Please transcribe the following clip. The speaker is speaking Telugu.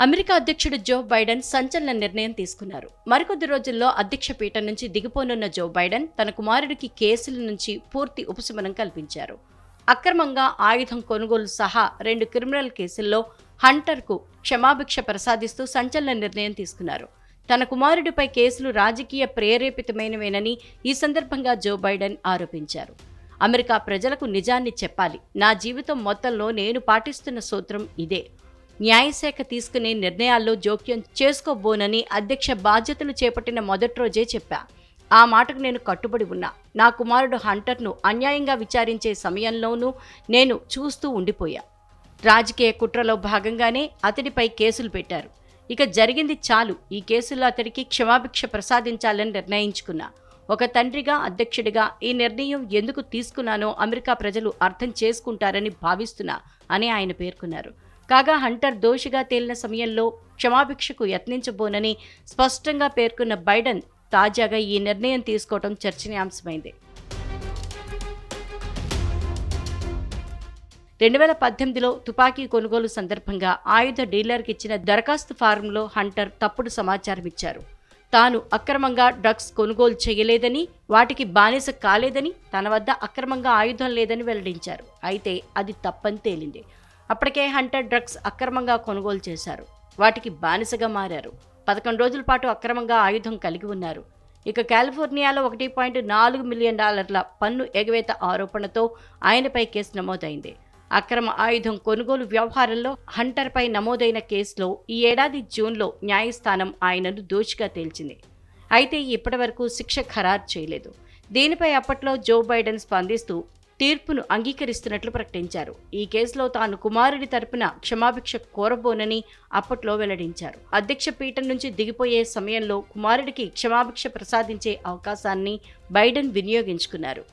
అమెరికా అధ్యక్షుడు జో బైడెన్ సంచలన నిర్ణయం తీసుకున్నారు. మరికొద్ది రోజుల్లో అధ్యక్ష పీఠం నుంచి దిగిపోనున్న జో బైడెన్ తన కుమారుడికి కేసుల నుంచి పూర్తి ఉపశమనం కల్పించారు. అక్రమంగా ఆయుధం కొనుగోలు సహా రెండు క్రిమినల్ కేసుల్లో హంటర్కు క్షమాభిక్ష ప్రసాదిస్తూ సంచలన నిర్ణయం తీసుకున్నారు. తన కుమారుడిపై కేసులు రాజకీయ ప్రేరేపితమైనవేనని ఈ సందర్భంగా జో బైడెన్ ఆరోపించారు. అమెరికా ప్రజలకు నిజాన్ని చెప్పాలి. నా జీవితం మొత్తంలో నేను పాటిస్తున్న సూత్రం ఇదే. న్యాయశాఖ తీసుకునే నిర్ణయాల్లో జోక్యం చేసుకోబోనని అధ్యక్ష బాధ్యతలు చేపట్టిన మొదటి రోజే చెప్పా. ఆ మాటకు నేను కట్టుబడి ఉన్నా. నా కుమారుడు హంటర్ను అన్యాయంగా విచారించే సమయంలోనూ నేను చూస్తూ ఉండిపోయా. రాజకీయ కుట్రలో భాగంగానే అతడిపై కేసులు పెట్టారు. ఇక జరిగింది చాలు. ఈ కేసులో అతడికి క్షమాభిక్ష ప్రసాదించాలని నిర్ణయించుకున్నా. ఒక తండ్రిగా అధ్యక్షుడిగా ఈ నిర్ణయం ఎందుకు తీసుకున్నానో అమెరికా ప్రజలు అర్థం చేసుకుంటారని భావిస్తున్నా అని ఆయన పేర్కొన్నారు. కాగా హంటర్ దోషిగా తేలిన సమయంలో క్షమాభిక్షకు యత్నించబోనని స్పష్టంగా పేర్కొన్న బైడెన్ తాజాగా ఈ నిర్ణయం తీసుకోవడం చర్చనీయాంశమైంది. రెండు వేల పద్దెనిమిదిలో తుపాకీ కొనుగోలు సందర్భంగా ఆయుధ డీలర్కి ఇచ్చిన దరఖాస్తు ఫారంలో హంటర్ తప్పుడు సమాచారం ఇచ్చారు తాను అక్రమంగా డ్రగ్స్ కొనుగోలు చేయలేదని వాటికి బానిస కాలేదని తన వద్ద అక్రమంగా ఆయుధం లేదని వెల్లడించారు. అయితే అది తప్పని తేలింది. అప్పటికే హంటర్ డ్రగ్స్ అక్రమంగా కొనుగోలు చేశారు. వాటికి బానిసగా మారారు. పదకొండు రోజుల పాటు అక్రమంగా ఆయుధం కలిగి ఉన్నారు. ఇక కాలిఫోర్నియాలో ఒకటి పాయింట్ నాలుగు మిలియన్ డాలర్ల పన్ను ఎగవేత ఆరోపణతో ఆయనపై కేసు నమోదైంది. అక్రమ ఆయుధం కొనుగోలు వ్యవహారంలో హంటర్పై నమోదైన కేసులో ఈ ఏడాది జూన్లో న్యాయస్థానం ఆయనను దోషిగా తేల్చింది. అయితే ఇప్పటివరకు శిక్ష ఖరారు చేయలేదు. దీనిపై అప్పట్లో జో బైడెన్ స్పందిస్తూ తీర్పును అంగీకరిస్తున్నట్లు ప్రకటించారు. ఈ కేసులో తాను కుమారుడి తరపున క్షమాభిక్ష కోరబోనని అప్పట్లో వెల్లడించారు. అధ్యక్ష పీఠం నుంచి దిగిపోయే సమయంలో కుమారుడికి క్షమాభిక్ష ప్రసాదించే అవకాశాన్ని బైడెన్ వినియోగించుకున్నారు.